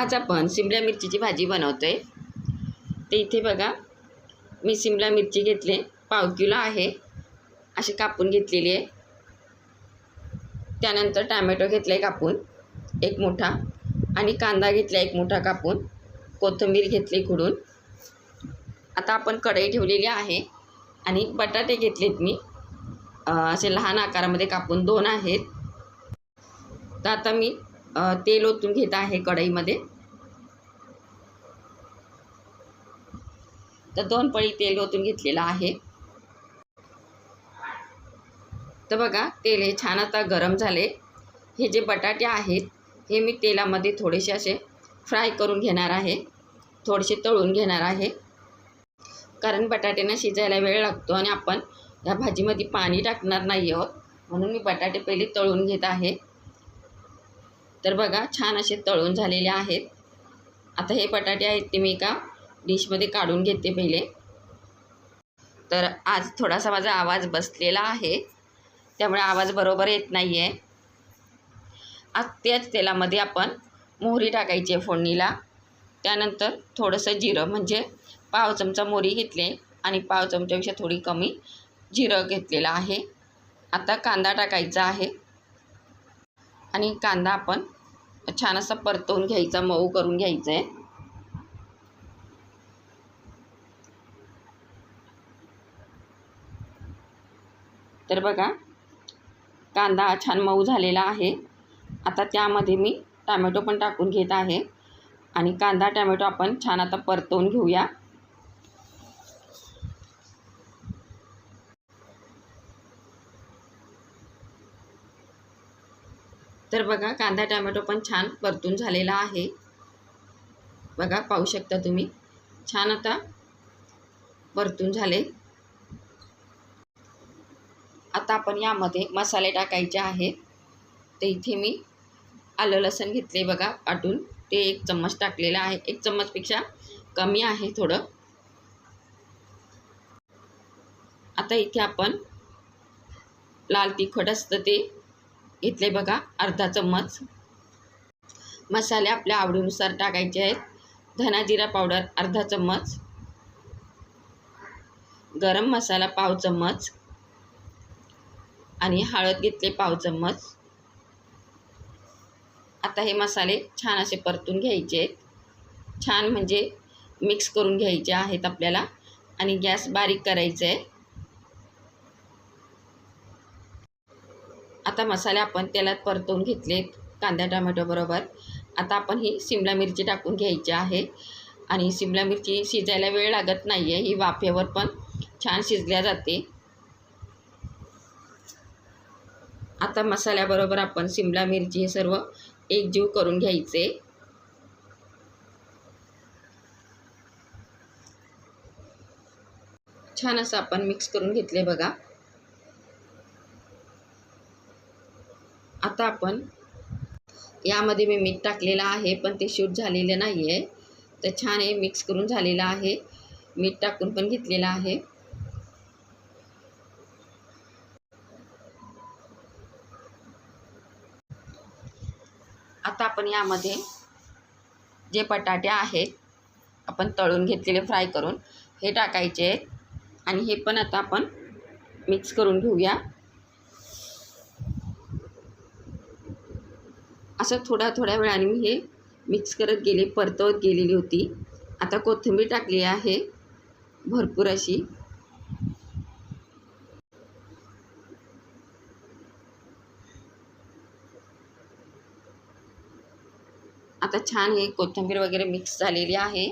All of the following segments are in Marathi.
आज आपण सिमल्या मिरचीची भाजी बनवतो आहे ते इथे बघा मी सिमला मिरची घेतली पाव किलो आहे. अशी कापून घेतलेली आहे. त्यानंतर टॅमॅटो घेतला आहे कापून एक मोठा. आणि कांदा घेतला एक मोठा कापून. कोथिंबीर घेतली खुडून आता आपण कढई ठेवलेली आहे. आणि बटाटे घेतलेत मी. असे लहान आकारामध्ये कापून दोन आहेत. तर आता मी तेल ओतून घेत आहे कढईमध्ये. तर दोन पळी तेल ओतून घेतलेलं आहे. तर बघा तेल हे छान आता गरम झाले. हे जे बटाटे आहेत हे मी तेलामध्ये थोडेसे असे फ्राय करून घेणार आहे. थोडेसे तळून घेणार आहे. कारण बटाट्यांना शिजायला वेळ लागतो आणि आपण या भाजीमध्ये पाणी टाकणार नाही आहोत. म्हणून मी बटाटे पहिले तळून घेत आहे. तर बघा छान असे तळून झालेले आहेत. आता हे बटाटे आहेत ते मी एका डिशमध्ये काढून घेते पहिले. तर आज थोडासा माझा आवाज बसलेला आहे. त्यामुळे आवाज बरोबर येत नाही आहे आज त्याच तेलामध्ये आपण मोहरी टाकायची आहे फोडणीला. त्यानंतर थोडंसं जिरं म्हणजे पाव चमचा मोहरी घेतले आणि पाव चमच्यापेक्षा थोडी कमी जिरं घेतलेलं आहे. आता कांदा टाकायचा आहे. आणि कांदा आपण छान असा परतवून घ्यायचा मऊ करून घ्यायचा. आहे तर बघा कांदा छान मऊ झालेला आहे. आता त्यामध्ये मी टॅमॅटो पण टाकून घेत आहे. आणि कांदा टॅमॅटो आपण छान आता परतवून घेऊया. तर बघा कांदा टॅमॅटो पण छान परतून झालेला आहे. बघा पाहू शकता तुम्ही. छान आता परतून झाले. आता आपण यामध्ये मसाले टाकायचे आहेत. तर इथे मी आलं लसण घेतले बघा आटून ते एक चम्मच टाकलेलं आहे. एक चम्मचपेक्षा कमी आहे थोडं. आता इथे आपण लाल तिखट असतं ते घेतले बघा अर्धा चम्मच. मसाले आपल्या आवडीनुसार टाकायचे आहेत. धना जिरा पावडर अर्धा चम्मच. गरम मसाला पाव चम्मच. आणि हळद घेतले पाव चम्मच. आता हे मसाले छान असे परतून घ्यायचे आहेत. छान म्हणजे मिक्स करून घ्यायचे आहेत आपल्याला. आणि गॅस बारीक करायचं आहे आता मसाले आपण तेलात परतवून घेतले कांदा टोमॅटोबरोबर आता आपण ही सिमला मिरची टाकून घ्यायची आहे. आणि सिमला मिरची शिजायला वेळ लागत नाही आहे ही वाफेवर पण छान शिजल्या जाते. आता मसाल्याबरोबर आपण सिमला मिरची हे सर्व एकजीव करून घ्यायचे. छान असं आपण मिक्स करून घेतले बघा. आता आपण यामध्ये मी मीठ टाकलेलं आहे पण ते शूट झालेलं नाही आहे तर छान हे मिक्स करून झालेलं आहे. मीठ टाकून पण घेतलेलं आहे. आता आपण यामध्ये जे बटाटे आहेत आपण तळून घेतलेले फ्राय करून हे टाकायचे. आहेत आणि हे पण आता आपण मिक्स करून घेऊया. असं थोड्या थोड्या वेळाने मी हे मिक्स करत गेले परतवत गेलेली होती. आता कोथिंबीर टाकली आहे भरपूर अशी. आता छान हे कोथिंबीर वगैरे मिक्स झालेली आहे.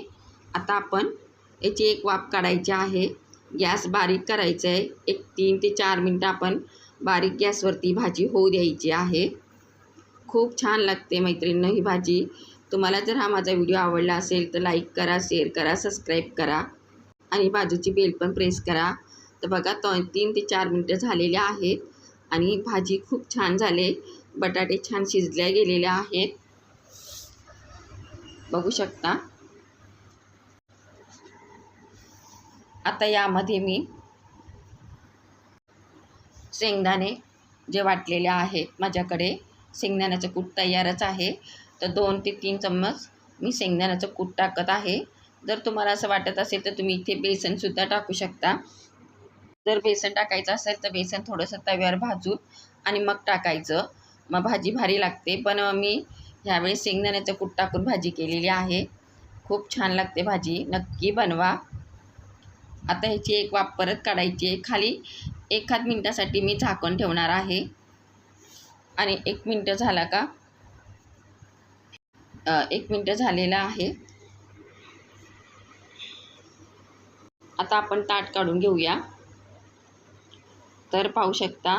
आता आपण याची एक वाफ काढायची आहे. गॅस बारीक करायचं आहे एक तीन ते चार मिनटं आपण बारीक गॅसवरती भाजी होऊ द्यायची आहे. खूप छान लागते मैत्रिणींनो ही भाजी. तुम्हाला जर हा माझा व्हिडिओ आवडला असेल तर लाईक करा शेअर करा सबस्क्राईब करा. आणि बाजूची बेल पण प्रेस करा. तर बघा तो तीन ते चार मिनटं झालेले आहेत आणि भाजी खूप छान झाले. बटाटे छान शिजल्या गेलेले आहेत. बघू शकता. आता यामध्ये मी शेंगदाणे जे वाटलेले आहेत माझ्याकडे. शेंगदाण्याचं कूट तयारच आहे. तर दोन ते तीन चम्मच मी शेंगदाण्याचं कूट टाकत आहे. जर तुम्हाला असं वाटत असेल तर तुम्ही इथे बेसनसुद्धा टाकू शकता. जर बेसन टाकायचं असेल तर बेसन थोडंसं तव्यावर भाजून आणि मग टाकायचं. मग भाजी भारी लागते. पण मी ह्यावेळी शेंगदाण्याचं कूट टाकून भाजी केलेली आहे. खूप छान लागते भाजी. नक्की बनवा. आता ह्याची एक वाफ परत काढायची आहे. खाली एखाद मिनटासाठी मी झाकण ठेवणार आहे. आणि एक मिनटं झाला का? एक मिनटं झालेला आहे. आता आपण ताट काढून घेऊया. तर पाहू शकता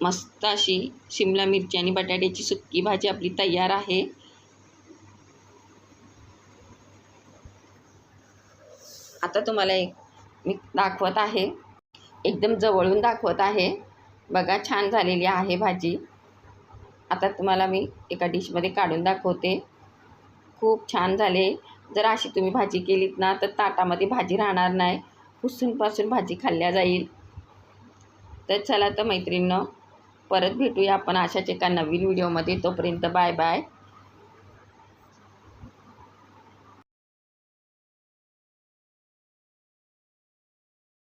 मस्त अशी शिमला मिरची आणि बटाट्याची सुक्की भाजी आपली तयार आहे. आता तुम्हाला एक मी दाखवत आहे. एकदम जवळून दाखवत आहे. बघा छान झालेली आहे भाजी. आता तुम्हाला मी एका डिशमध्ये काढून दाखवते. खूप छान झाले. जर अशी तुम्ही भाजी केलीत ना तर ताटामध्ये भाजी राहणार नाही. पुसूनपासून भाजी खाल्ल्या जाईल. तर चला तर मैत्रिणीनं परत भेटूया आपण अशाच एका नवीन व्हिडिओमध्ये. तोपर्यंत बाय बाय.